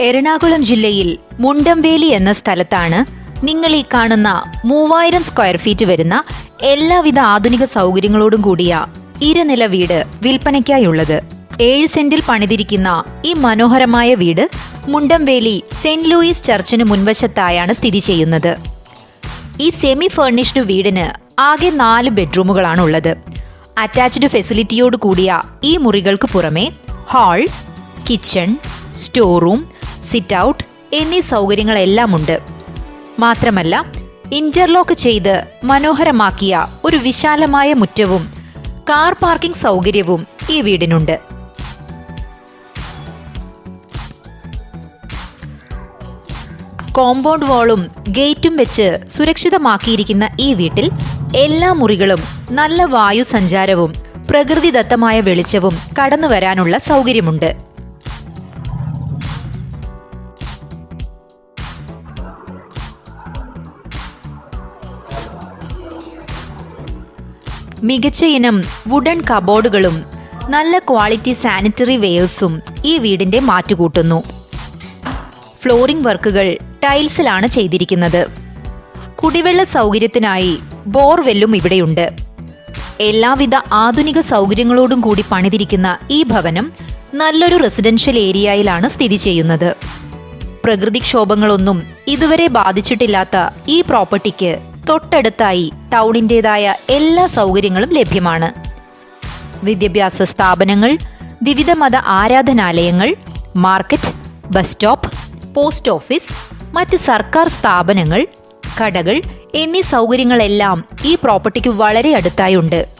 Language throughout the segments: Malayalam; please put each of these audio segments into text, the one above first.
എറണാകുളം ജില്ലയിൽ മുണ്ടംവേലി എന്ന സ്ഥലത്താണ് നിങ്ങൾ ഈ കാണുന്ന മൂവായിരം സ്ക്വയർ ഫീറ്റ് വരുന്ന എല്ലാവിധ ആധുനിക സൗകര്യങ്ങളോടും കൂടിയ ഇരുനില വീട് വിൽപ്പനയ്ക്കായുള്ളത്. ഏഴ് സെന്റിൽ പണിതിരിക്കുന്ന ഈ മനോഹരമായ വീട് മുണ്ടംവേലി സെന്റ് ലൂയിസ് ചർച്ചിന് മുൻവശത്തായാണ് സ്ഥിതി ചെയ്യുന്നത്. ഈ സെമി ഫർണിഷ്ഡ് വീടിന് ആകെ നാല് ബെഡ്റൂമുകളാണ് ഉള്ളത് അറ്റാച്ച്ഡ് ഫെസിലിറ്റിയോട് കൂടിയ ഈ മുറികൾക്ക് പുറമെ hall kitchen store room sit out എന്നീ സൗകര്യങ്ങളെല്ലാം ഉണ്ട് മാത്രമല്ല ഇന്റർലോക്ക് ചെയ്ത് മനോഹരമാക്കിയ ഒരു വിശാലമായ മുറ്റവും കാർ പാർക്കിംഗ് സൗകര്യവും ഈ വീടിനുണ്ട്. കോമ്പൗണ്ട് വാളും ഗേറ്റും വെച്ച് സുരക്ഷിതമാക്കിയിരിക്കുന്ന ഈ വീട്ടിൽ എല്ലാ മുറികളും നല്ല വായു സഞ്ചാരവും പ്രകൃതിദത്തമായ വെളിച്ചവും കടന്നു വരാനുള്ള സൗകര്യമുണ്ട്. മികച്ച ഇനം വുഡൻ കബോർഡുകളും നല്ല ക്വാളിറ്റി സാനിറ്ററി വെയർസും ഈ വീടിന്റെ മാറ്റുകൂട്ടുന്നു. ഫ്ലോറിംഗ് വർക്കുകൾ ടൈൽസിലാണ് ചെയ്തിരിക്കുന്നത്. കുടിവെള്ള സൗകര്യത്തിനായി ബോർവെല്ലും ഇവിടെയുണ്ട്. എല്ലാവിധ ആധുനിക സൗകര്യങ്ങളോടും കൂടി പണിതിരിക്കുന്ന ഈ ഭവനം നല്ലൊരു റെസിഡൻഷ്യൽ ഏരിയയിലാണ് സ്ഥിതി ചെയ്യുന്നത്. പ്രകൃതിക്ഷോഭങ്ങളൊന്നും ഇതുവരെ ബാധിച്ചിട്ടില്ലാത്ത ഈ പ്രോപ്പർട്ടിക്ക് തൊട്ടടുത്തായി ടൗണിന്റെതായ എല്ലാ സൗകര്യങ്ങളും ലഭ്യമാണ്. വിദ്യാഭ്യാസ സ്ഥാപനങ്ങൾ വിവിധ മത ആരാധനാലയങ്ങൾ market bus stop post office മറ്റ് സർക്കാർ സ്ഥാപനങ്ങൾ കടകൾ എന്നീ സൗകര്യങ്ങളെല്ലാം ഈ പ്രോപ്പർട്ടിക്ക് വളരെ അടുത്തായുണ്ട്.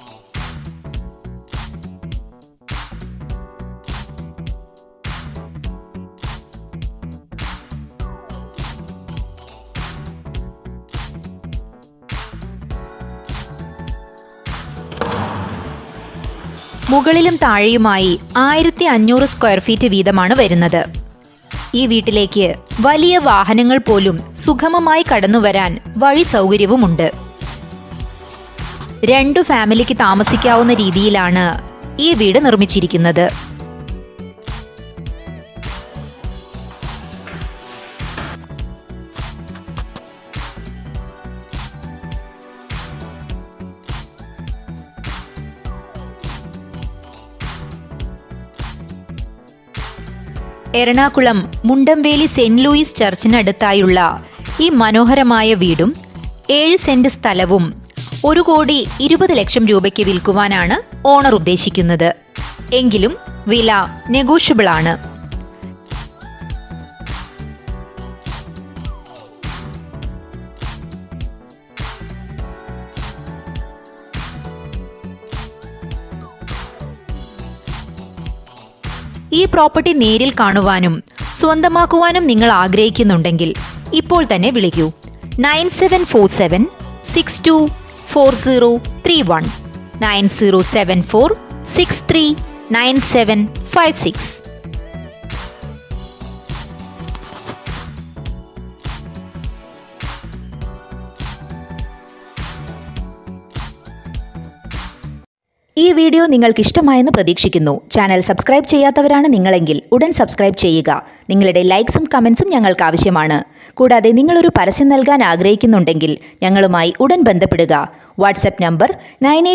മുകളിലും താഴെയുമായി ആയിരത്തി അഞ്ഞൂറ് സ്ക്വയർ ഫീറ്റ് വീതമാണ് വരുന്നത്. ഈ വീട്ടിലേക്ക് വലിയ വാഹനങ്ങൾ പോലും സുഗമമായി കടന്നുവരാൻ വഴി സൗകര്യവുമുണ്ട്. രണ്ടു ഫാമിലിക്ക് താമസിക്കാവുന്ന രീതിയിലാണ് ഈ വീട് നിർമ്മിച്ചിരിക്കുന്നത്. എറണാകുളം മുണ്ടംവേലി സെന്റ് ലൂയിസ് ചർച്ചിനടുത്തായുള്ള ഈ മനോഹരമായ വീടും ഏഴ് സെന്റ് സ്ഥലവും ഒരു കോടി ഇരുപത് ലക്ഷം രൂപയ്ക്ക് വിൽക്കുവാനാണ് ഓണർ ഉദ്ദേശിക്കുന്നത്. എങ്കിലും വില നെഗോഷ്യബിൾ ആണ്. ഈ പ്രോപ്പർട്ടി നേരിൽ കാണുവാനും സ്വന്തമാക്കുവാനും നിങ്ങൾ ആഗ്രഹിക്കുന്നുണ്ടെങ്കിൽ ഇപ്പോൾ തന്നെ വിളിക്കൂ. Nine seven four seven six two four zero three one. Nine zero seven four six three nine seven five six. ഈ വീഡിയോ നിങ്ങൾക്ക് ഇഷ്ടമായെന്ന് പ്രതീക്ഷിക്കുന്നു. ചാനൽ സബ്സ്ക്രൈബ് ചെയ്യാത്തവരാണ് നിങ്ങളെങ്കിൽ ഉടൻ സബ്സ്ക്രൈബ് ചെയ്യുക. നിങ്ങളുടെ ലൈക്സും കമൻസും ഞങ്ങൾക്ക് ആവശ്യമാണ് കൂടാതെ നിങ്ങളൊരു പരസ്യം നൽകാൻ ആഗ്രഹിക്കുന്നുണ്ടെങ്കിൽ ഞങ്ങളുമായി ഉടൻ ബന്ധപ്പെടുക. WhatsApp number nine